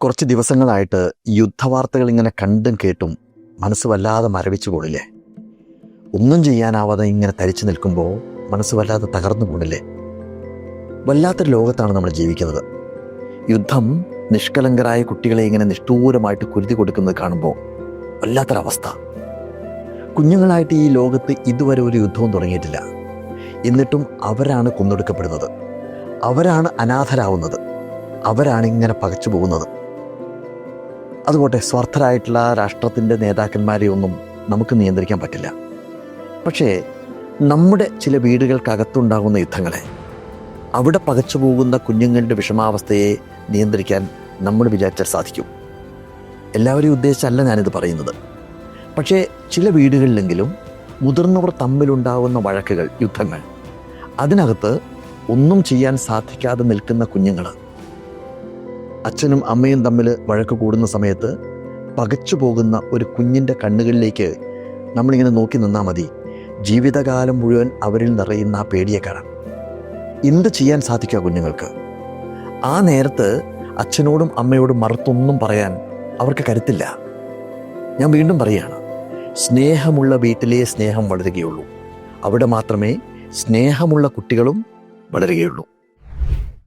കുറച്ച് ദിവസങ്ങളായിട്ട് യുദ്ധവാർത്തകൾ ഇങ്ങനെ കണ്ടും കേട്ടും മനസ്സ് വല്ലാതെ മരവിച്ചു പോണില്ലേ? ഒന്നും ചെയ്യാനാവാതെ ഇങ്ങനെ തരിച്ചു നിൽക്കുമ്പോൾ മനസ്സ് വല്ലാതെ തകർന്നു പോണില്ലേ? വല്ലാത്തൊരു ലോകത്താണ് നമ്മൾ ജീവിക്കുന്നത്. യുദ്ധം നിഷ്കലങ്കരായ കുട്ടികളെ ഇങ്ങനെ നിഷ്ഠൂരമായിട്ട് കുരുതി കൊടുക്കുന്നത് കാണുമ്പോൾ വല്ലാത്തൊരവസ്ഥ. കുഞ്ഞുങ്ങളായിട്ട് ഈ ലോകത്ത് ഇതുവരെ ഒരു യുദ്ധവും തുടങ്ങിയിട്ടില്ല. എന്നിട്ടും അവരാണ് കൊന്നൊടുക്കപ്പെടുന്നത്. അവരാണ് അനാഥരാവുന്നത്. അവരാണ് ഇങ്ങനെ പകച്ചു പോകുന്നത്. അതുപോട്ടെ സ്വാർത്ഥരായിട്ടുള്ള രാഷ്ട്രത്തിന്റെ നേതാക്കന്മാരെ ഒന്നും നമുക്ക് നിയന്ത്രിക്കാൻ പറ്റില്ല. പക്ഷേ നമ്മുടെ ചില വീടുകൾക്കകത്തുണ്ടാകുന്ന യുദ്ധങ്ങളെ അവിടെ പകച്ചു പോകുന്ന കുഞ്ഞുങ്ങളുടെ വിഷമാവസ്ഥയെ നിയന്ത്രിക്കാൻ നമ്മൾ വിചാരിച്ചാൽ സാധിക്കും. എല്ലാവരെയും ഉദ്ദേശിച്ചല്ല ഞാനിത് പറയുന്നത്. പക്ഷേ ചില വീടുകളിലെങ്കിലും മുതിർന്നവർ തമ്മിലുണ്ടാകുന്ന വഴക്കുകൾ യുദ്ധങ്ങൾ അതിനകത്ത് ഒന്നും ചെയ്യാൻ സാധിക്കാതെ നിൽക്കുന്ന കുഞ്ഞുങ്ങൾ അച്ഛനും അമ്മയും തമ്മിൽ വഴക്ക് കൂടുന്ന സമയത്ത് പകച്ചു പോകുന്ന ഒരു കുഞ്ഞിന്റെ കണ്ണുകളിലേക്ക് നമ്മളിങ്ങനെ നോക്കി നിന്നാൽ മതി. ജീവിതകാലം മുഴുവൻ അവരിൽ നിറയുന്ന ആ പേടിയെ കാണാം. എന്ത് ചെയ്യാൻ സാധിക്കുക കുഞ്ഞുങ്ങൾക്ക്? ആ നേരത്ത് അച്ഛനോടും അമ്മയോടും മറുത്തൊന്നും പറയാൻ അവർക്ക് കരുത്തില്ല. ഞാൻ വീണ്ടും പറയുകയാണ് സ്നേഹമുള്ള വീട്ടിലേ സ്നേഹം വളരുകയുള്ളൂ. അവിടെ മാത്രമേ സ്നേഹമുള്ള കുട്ടികളും വളരുകയുള്ളൂ.